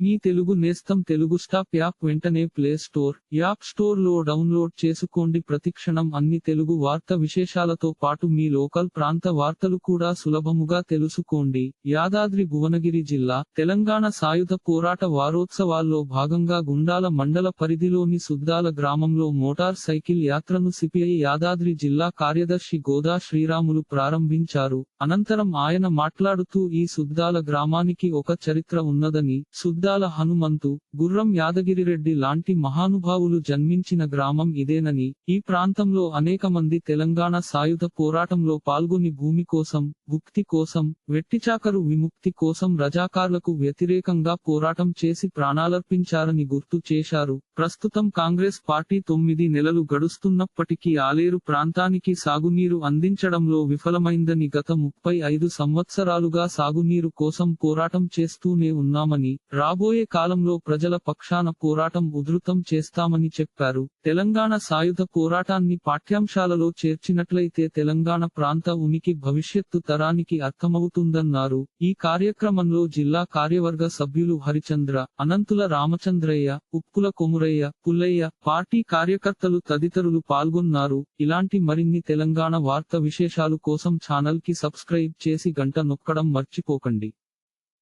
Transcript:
మీ తెలుగు నేస్తం Telugu stop app వెంటనే play store app స్టోర్లో డౌన్లోడ్ చేసుకోండి. ప్రతిక్షణం అన్ని తెలుగు వార్త విశేషాలతో పాటు మీ లోకల్ ప్రాంత వార్తలు కూడా సులభముగా తెలుసుకోండి. యాదాద్రి భువనగిరి జిల్లా తెలంగాణ సాయుధ పోరాట వారోత్సవాల్లో భాగంగా గుండాల మండల పరిధిలోని సుద్దాల గ్రామంలో మోటార్ సైకిల్ యాత్రను సిపిఐ యాదాద్రి జిల్లా కార్యదర్శి గోదా శ్రీరాములు ప్రారంభించారు. అనంతరం ఆయన మాట్లాడుతూ ఈ సుద్దాల గ్రామానికి ఒక చరిత్ర ఉన్నదని సుద్దాల హనుమంతు గుర్రం యాదగిరిరెడ్డి లాంటి మహానుభావులు జన్మించిన గ్రామం ఇదేనని ఈ ప్రాంతంలో అనేక మంది తెలంగాణ సాయుధ పోరాటంలో పాల్గొని భూమి కోసం భుక్తి కోసం వెట్టిచాకరు విముక్తి కోసం రజాకార్లకు వ్యతిరేకంగా పోరాటం చేసి ప్రాణాలర్పించారని గుర్తు చేశారు. ప్రస్తుతం కాంగ్రెస్ పార్టీ తొమ్మిది నెలలు గడుస్తున్నప్పటికీ ఆలేరు ప్రాంతానికి సాగునీరు అందించడంలో విఫలమైందని గత ముప్పై ఐదు సంవత్సరాలుగా సాగునీరు కోసం పోరాటం చేస్తూనే ఉన్నామని రాబోయే కాలంలో ప్రజల పక్షాన పోరాటం ఉధృతం చేస్తామని చెప్పారు. తెలంగాణ సాయుధ పోరాటాన్ని పాఠ్యాంశాలలో చేర్చినట్లయితే తెలంగాణ ప్రాంత ఉనికి భవిష్యత్తు తరానికి అర్థమవుతుందన్నారు. ఈ కార్యక్రమంలో జిల్లా కార్యవర్గ సభ్యులు హరిచంద్ర అనంతుల రామచంద్రయ్య ఉప్పుల కొమురయ్య పుల్లయ్య పార్టీ కార్యకర్తలు తదితరులు పాల్గొన్నారు. ఇలాంటి మరిన్ని తెలంగాణ వార్త విశేషాలు కోసం ఛానల్కి సబ్స్క్రైబ్ చేసి గంట నొక్కడం మర్చిపోకండి.